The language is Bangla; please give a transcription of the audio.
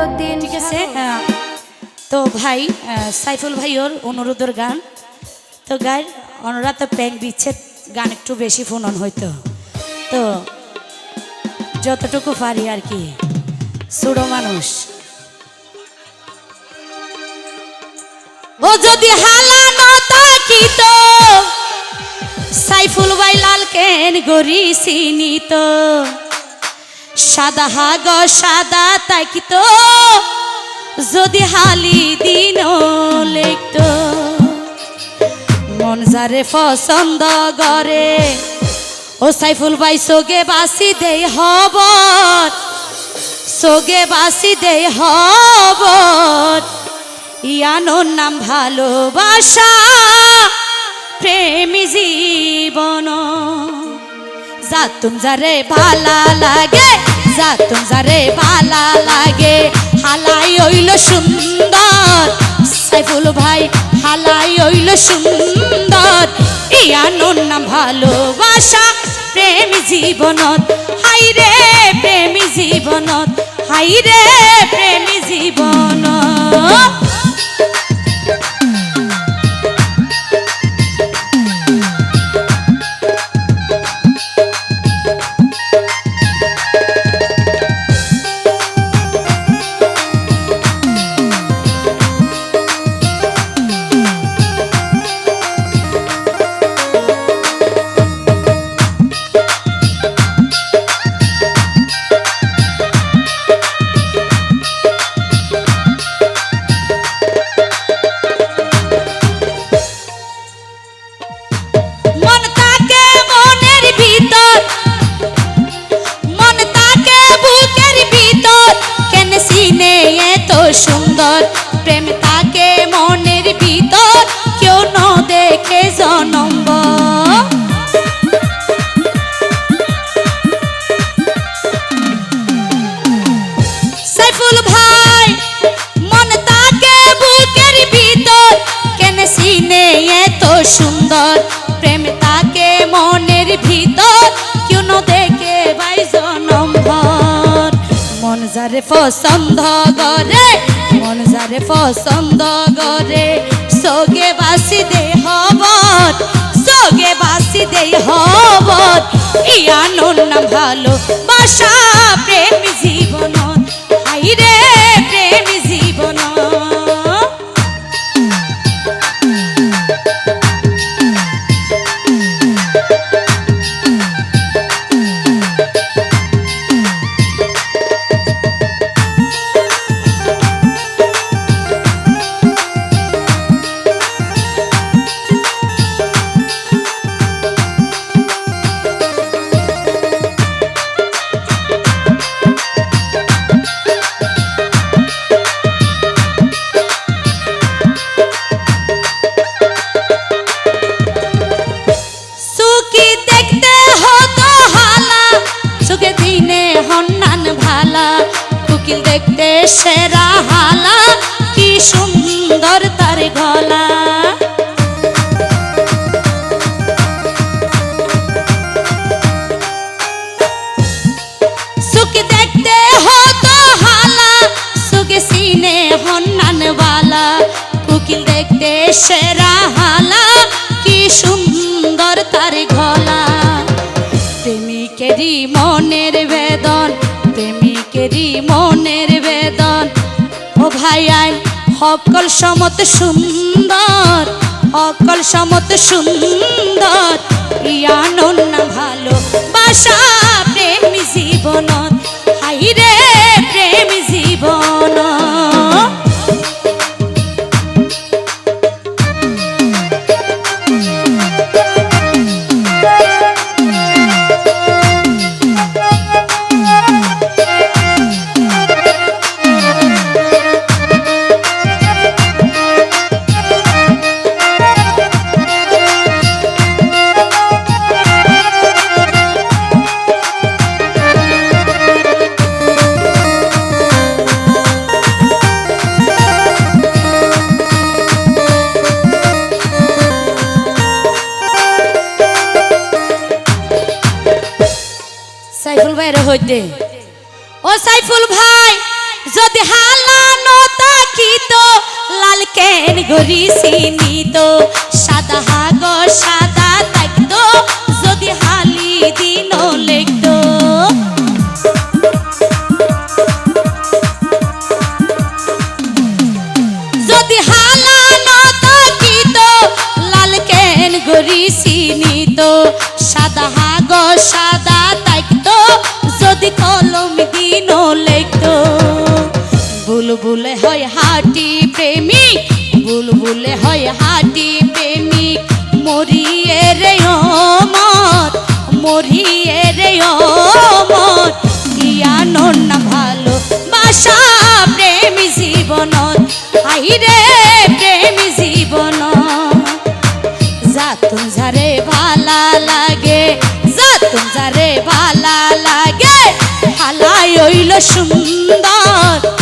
মইনুদ্দিন ঠিক আছে তো ভাই সাইফুল ভাই ওর অনুরোধের গান। তো গাই ওনারা তো প্যাং বিচ্ছেদ গান একটু বেশি ফোনন হইতো তো যতটুকু পারি আর কি সুড়ো মানুষ। ও যদি হালানো তাকিত সাইফুল ভাই লাল কেন গরি চিনিত? সাদা হাগ সাদা তাকিত যদি হালি দিন লেখত। মন যারে পছন্দ করে, ও সাইফুল ভাই সোগে বাসি দেই হবর সোগে বাসি দেই হব ইয়ানোর নাম ভালোবাসা, প্রেমী জীবন। জাতুম যারে ভালা লাগে জাতুম যারে ভালা লাগে। হালাই হইল সুন্দর। সাইফুল ভাই, হালাই হইল সুন্দর। ইয়ানোর নাম ভালোবাসা, প্রেমী জীবনত। হাই রে প্রেমী জীবনত হাই রে প্রেমী জীবনত। প্রেম তাকে মনের ভিতর, কেউ ন দেখে ভাই জনম্বর মন যারে পছন্দ করে, মন যারে পছন্দ করে। সোগে বাসি দে হবর সোগে বাসি দে ইয়ানোর নাম ভালো বাসা প্রেম সেরা হালা, কি সুন্দর তার গলা। প্রেমিকেরই মনের বেদন, প্রেমিকেরই মনের বেদন। ও ভাই আই সকল সমত সুন্দর সকল সমত সুন্দর। ইয়ানন ভালো বাসা ভাইয়ের হইতে। ও সাইফুল ভাই, যদি হালানো তাকিত, লাল কেন গরি চিনিত সাদা হাগ, সাদা থাকত যদি হালি দিন লেখত। যদি হালানো তাকিত, লাল কেন গরি চিনিত সাদা হাগ, সাদা বুলবুলে হয় হাটি প্রেমিক বুলবুলে হয় হাটি প্রেমিক মরিয়ে রে অমর মরিয়ে রে অমর ইয়ানো না ভালো বাসা প্রেমী জীবনত আইরে প্রেমী জীবনত যাতুন যারে ভালা লাগে, যাতুন যারে ভালা লাগে হালাই হইল সুন্দর।